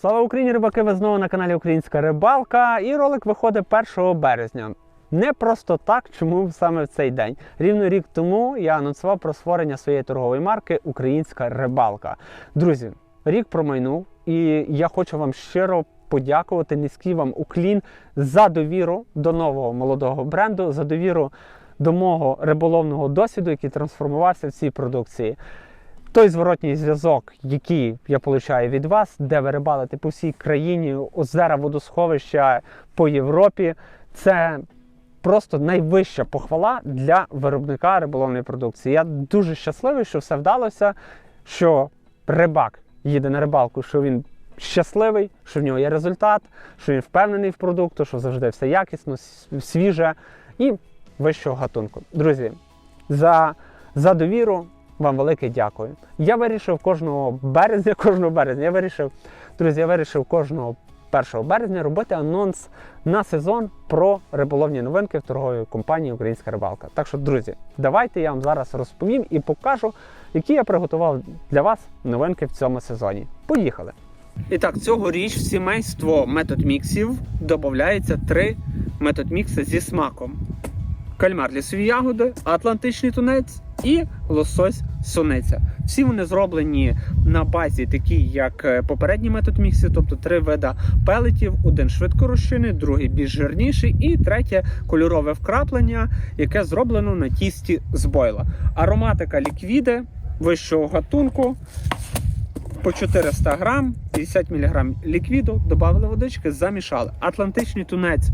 Слава Україні, рибаки! Ви знову на каналі Українська Рибалка. І ролик виходить 1 березня. Не просто так, чому саме в цей день. Рівно рік тому я анонсував про створення своєї торгової марки Українська рибалка. Друзі, рік промайнув, і я хочу вам щиро подякувати. Низький вам уклін за довіру до нового молодого бренду, за довіру до мого риболовного досвіду, який трансформувався в цій продукції. Той зворотній зв'язок, який я получаю від вас, де ви рибалите по всій країні, озера, водосховища по Європі, це просто найвища похвала для виробника риболовної продукції. Я дуже щасливий, що все вдалося, що рибак їде на рибалку, що він щасливий, що в нього є результат, що він впевнений в продукту, що завжди все якісно, свіже і вищого гатунку. Друзі, за, за довіру вам велике дякую. Я вирішив кожного березня, кожного березня, я вирішив, друзі, я вирішив кожного 1 березня робити анонс на сезон про риболовні новинки в торговій компанії Українська рибалка. Так що, друзі, давайте я вам зараз розповім і покажу, які я приготував для вас новинки в цьому сезоні. Поїхали! І так, цьогоріч в сімейство метод міксів додається три метод мікси зі смаком: кальмар лісові ягоди, атлантичний тунець і лосось суниця. Всі вони зроблені на базі такі, як е, попередні метод мікси, тобто три вида пелетів: один швидкорозчинний, другий більш жирніший, і третє кольорове вкраплення, яке зроблено на тісті з бойла. Ароматика ліквіди вищого гатунку. По 400 грам, 50 мг ліквіду, додали водички, замішали. Атлантичний тунець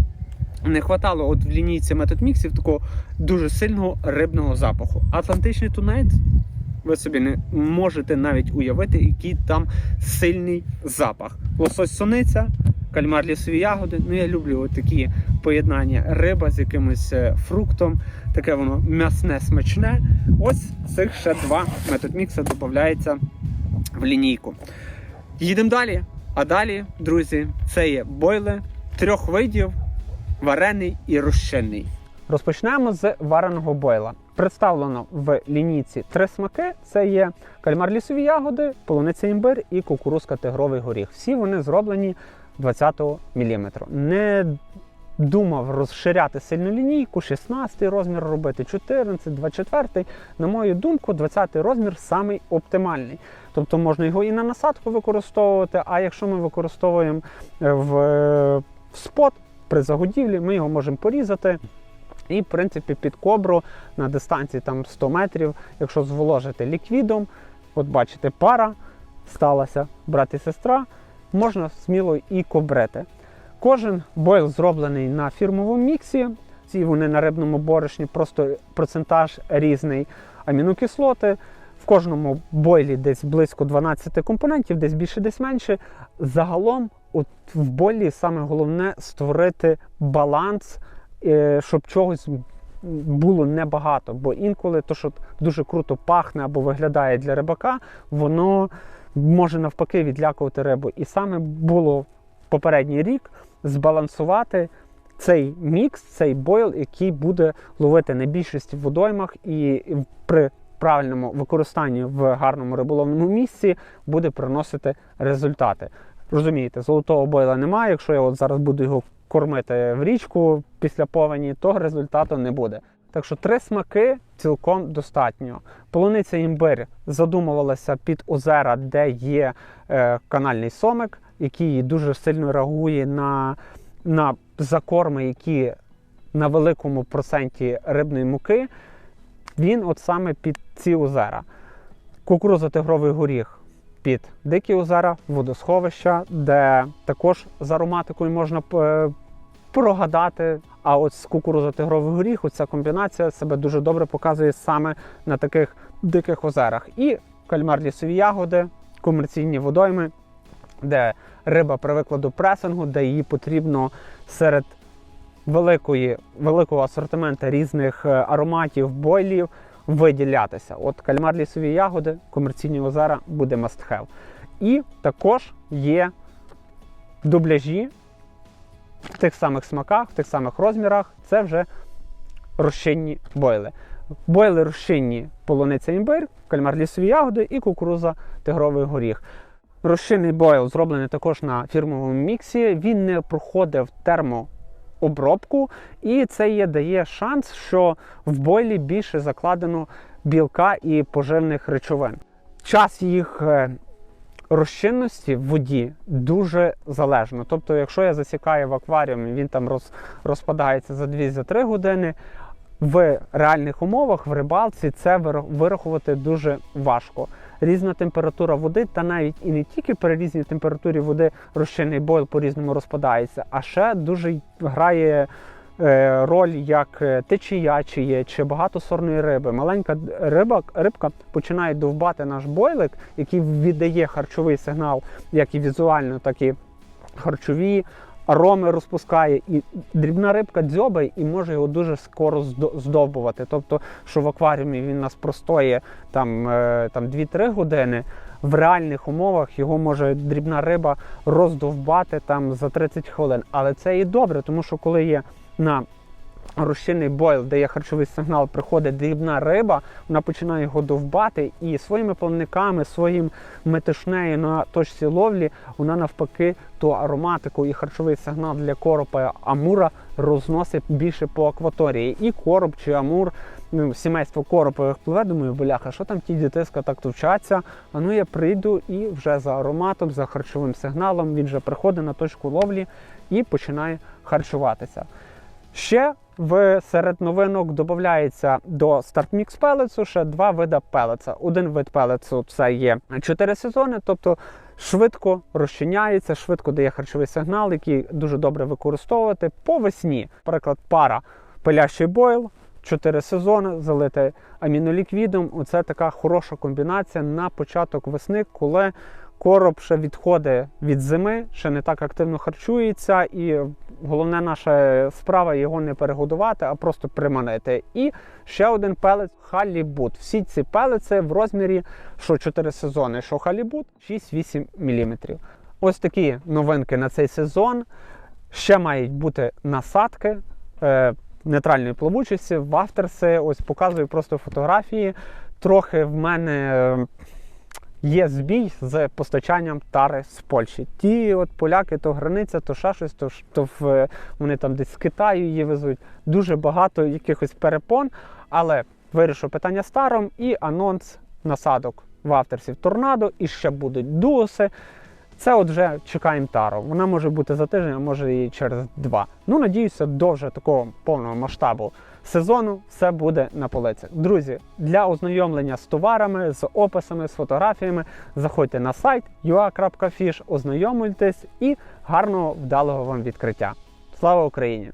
не хватало от в лінійці метод міксів такого дуже сильного рибного запаху. Атлантичний тунець, ви собі не можете навіть уявити, який там сильний запах. Лосось сониця, кальмар лісові ягоди. Ну я люблю от такі поєднання риба з якимось е, фруктом. Таке воно м'ясне смачне. Ось цих ще два метод мікса додається в лінійку. Їдемо далі. А далі, друзі, це є бойли трьох видів: варений і розчинний. Розпочнемо з вареного бойла. Представлено в лінійці три смаки: це є кальмар лісові ягоди, полуниця імбир і кукурузка тигровий горіх. Всі вони зроблені 20 мм. Не думав розширяти сильну лінійку, 16 розмір робити, 14, 24. На мою думку, 20 розмір самий оптимальний. Тобто можна його і на насадку використовувати, а якщо ми використовуємо е, е, в спот при загодівлі, ми його можемо порізати. І, в принципі, під кобру на дистанції там 100 метрів, якщо зволожити ліквідом, от бачите, пара сталася, брат і сестра, можна сміло і кобрити. Кожен бойл зроблений на фірмовому міксі. Ці вони на рибному борошні, просто процентаж різний амінокислоти. В кожному бойлі десь близько 12 компонентів, десь більше, десь менше. Загалом, от в бойлі саме головне створити баланс, е, щоб чогось було небагато. Бо інколи то, що дуже круто пахне або виглядає для рибака, воно може навпаки відлякувати рибу. І саме було попередній рік збалансувати цей мікс, цей бойл, який буде ловити на більшості в водоймах і при правильному використанні в гарному риболовному місці буде приносити результати. Розумієте, золотого бойла немає. Якщо я от зараз буду його кормити в річку після повені, то результату не буде. Так що три смаки цілком достатньо. Полуниця імбир задумувалася під озера, де є е, канальний сомик, який дуже сильно реагує на, на закорми, які на великому проценті рибної муки. Він от саме під ці озера. Кукуруза тигровий горіх під дикі озера, водосховища, де також з ароматикою можна е, прогадати. А от з кукуруза тигровий горіх, ця комбінація себе дуже добре показує саме на таких диких озерах. І кальмар лісові ягоди, комерційні водойми, де риба привикла до пресингу, де її потрібно серед великої, великого асортименту різних е, ароматів, бойлів виділятися. От кальмар лісові ягоди, комерційні озера буде must have. І також є дубляжі в тих самих смаках, в тих самих розмірах. Це вже розчинні бойли. Бойли розчинні полуниця імбир, кальмар лісові ягоди і кукуруза тигровий горіх. Розчинний бойл зроблений також на фірмовому міксі. Він не проходив термообробку, і це є, дає шанс, що в бойлі більше закладено білка і поживних речовин. Час їх е, розчинності в воді дуже залежно. Тобто, якщо я засікаю в акваріумі, він там роз, розпадається за 2-3 години. В реальних умовах в рибалці це вирахувати дуже важко. Різна температура води, та навіть і не тільки при різній температурі води розчинний бойл по-різному розпадається, а ще дуже грає е, роль як е, течія чи є, чи багатосорної риби. Маленька риба, рибка починає довбати наш бойлик, який віддає харчовий сигнал, як і візуально, так і харчові. Ароми розпускає, і дрібна рибка дзьобає і може його дуже скоро здо- здовбувати. Тобто, що в акваріумі він нас простоє там, е, там 2-3 години. В реальних умовах його може дрібна риба роздовбати там за 30 хвилин. Але це і добре, тому що коли є на розчинний бойл, де є харчовий сигнал, приходить дрібна риба, вона починає його довбати і своїми плавниками, своїм метишнею на точці ловлі, вона навпаки ту ароматику і харчовий сигнал для коропа амура розносить більше по акваторії. І короб чи амур, ну, сімейство коропових пливе, думаю, бляха, що там ті дітиська так товчаться. А ну я прийду і вже за ароматом, за харчовим сигналом він вже приходить на точку ловлі і починає харчуватися. Ще в серед новинок додається до StartMix пелецу ще два види пелеца. Один вид пелецу це є 4 сезони, тобто швидко розчиняється, швидко дає харчовий сигнал, який дуже добре використовувати по весні. Наприклад, пара пилящий бойл, 4 сезони, залити аміноліквідом. Оце така хороша комбінація на початок весни, коли короб ще відходить від зими, ще не так активно харчується, і головна наша справа його не перегодувати, а просто приманити. І ще один пелець халібут. Всі ці пелеці в розмірі що 4 сезони, що халібут 6-8 мм. Ось такі новинки на цей сезон. Ще мають бути насадки. Е, Нейтральної плавучості, вафтерси, ось показую просто фотографії. Трохи в мене е, є збій з постачанням тари з Польщі. Ті от поляки, то границя, то ще щось, то, то в, вони там десь з Китаю її везуть. Дуже багато якихось перепон, але вирішу питання з таром і анонс насадок вафтерсів торнадо, і ще будуть дуоси. Це от вже чекаємо тару. Вона може бути за тиждень, а може і через два. Ну, надіюся, до вже такого повного масштабу сезону все буде на полицях. Друзі, для ознайомлення з товарами, з описами, з фотографіями, заходьте на сайт ua.fish, ознайомлюйтесь і гарного вдалого вам відкриття. Слава Україні!